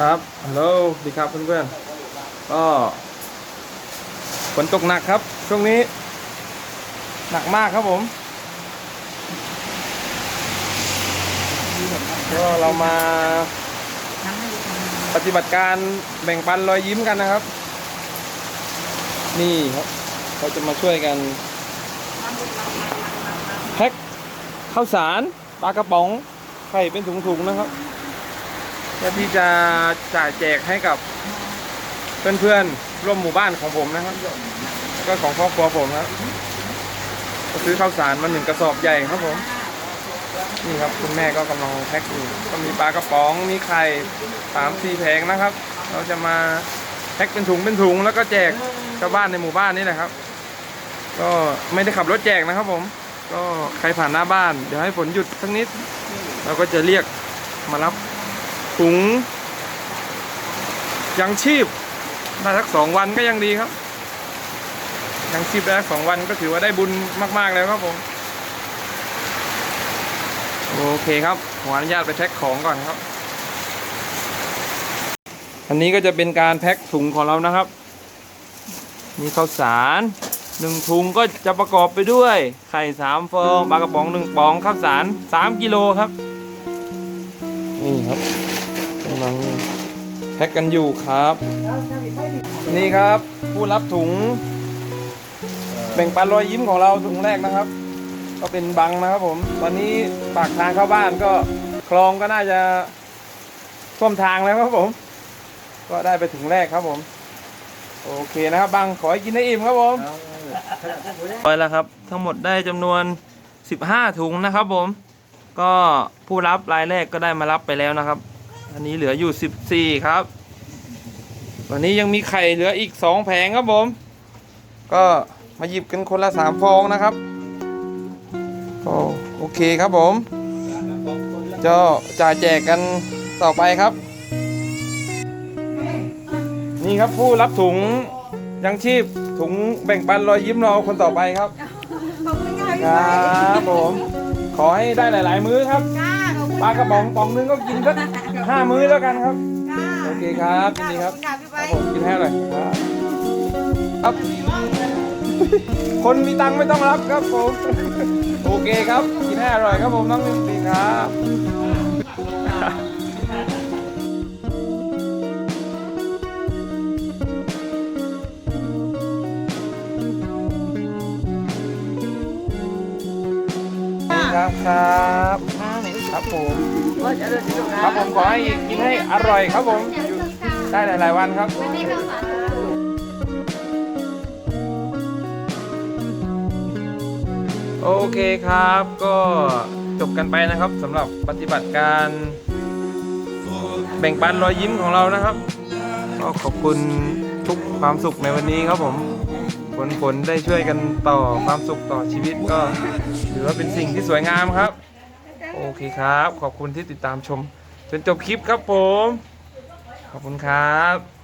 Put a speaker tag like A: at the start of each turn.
A: ครับ ฮัลโหลดีครับเพื่อนๆ ก็ฝนตกหนักครับ ช่วงนี้ หนักมากครับผม ก็เรามา ปฏิบัติการแบ่งปันรอยยิ้มกันนะครับ นี่ครับเราจะมาช่วยกันแพ็คข้าวสารปลากระป๋องไข่เป็นถุงๆนะครับ เพื่อที่จะจ่ายแจกให้กับเพื่อนๆร่วมหมู่บ้านของผมนะครับก็ของครอบครัวผมครับก็ซื้อข้าวสารมาหนึ่งกระสอบใหญ่ครับผมนี่ครับคุณแม่ก็กำลังแพ็คอยู่ก็มีปลากระป๋องมีไข่สามสี่แผงนะครับ เราจะมาแพ็คเป็นถุงเป็นถุงแล้วก็แจกชาวบ้านในหมู่บ้านนี่แหละครับ ก็ไม่ได้ขับรถแจกนะครับผม ก็ใครผ่านหน้าบ้าน เดี๋ยวให้ฝนหยุดสักนิด เราก็จะเรียกมารับ ถุงยังชีพได้สักสองวันก็ยังดีครับ ยังชีพได้สักสองวันก็ถือว่าได้บุญมากๆแล้วครับผมโอเคครับขออนุญาตไปแพ็คของก่อนครับ อันนี้ก็จะเป็นการแพ็คถุงของเรานะครับ มีข้าวสารหนึ่งถุงก็จะประกอบไปด้วย ไข่สามฟองปลากระป๋องหนึ่งป๋องข้าวสารสามกิโลครับ นี่ครับ กำลังแพ็กกันอยู่ครับ นี่ครับผู้รับถุงแบ่งปันรอยยิ้มของเราถุงแรกนะครับ ก็เป็นบังนะครับผมตอนนี้ปากทางเข้าบ้านก็คลองก็น่าจะท่วมทางแล้วครับผม ก็ได้ไปถุงแรกครับผม โอเคนะครับบังขอให้กินได้อิ่มครับผมไปแล้วครับ ทั้งหมดได้จำนวน 15 ถุงนะครับผม ก็ผู้รับรายแรกก็ได้มารับไปแล้วนะครับ อันนี้เหลืออยู่14ครับ วันนี้ยังมีไข่เหลืออีก2แผงครับผม ก็มาหยิบกันคนละ3ฟองนะครับก็โอเคครับผมจะจ่ายแจกกันต่อไปครับ นี่ครับผู้รับถุงยังชีพถุงแบ่งปันรอยยิ้มเราคนต่อไปครับ
B: ขอบคุณค่ะพี่
A: ค
B: ไรั
A: บผม ขอให้ได้หลาย ๆ มื้อครับ
B: จ้าขอบคุณ
A: ปลากระป๋องป๋องนึงก็กินสัก ห้ามื้อแล้วกันครับ
B: จ้า
A: โอเคครับยินดีครับ
B: ขอบคุณค่ะพี่
A: ครับผมกินให้เลยครับครับ คนมีตังค์ไม่ต้องรับครับผม โอเคครับ กินให้อร่อยครับผมน้องมินตีครับครับครับ ครับผมครับผมขอให้กินให้อร่อยครับผมอยู่ได้หลายๆวันครับโอเคครับ ก็จบกันไปนะครับสำหรับปฏิบัติการแบ่งปันรอยยิ้มของเรานะครับ ก็ขอบคุณทุกความสุขในวันนี้ครับผมผลผลได้ช่วยกันต่อความสุขต่อชีวิตก็ถือว่าเป็นสิ่งที่สวยงามครับ โอเคครับ ขอบคุณที่ติดตามชม จนจบคลิปครับผม ขอบคุณครับ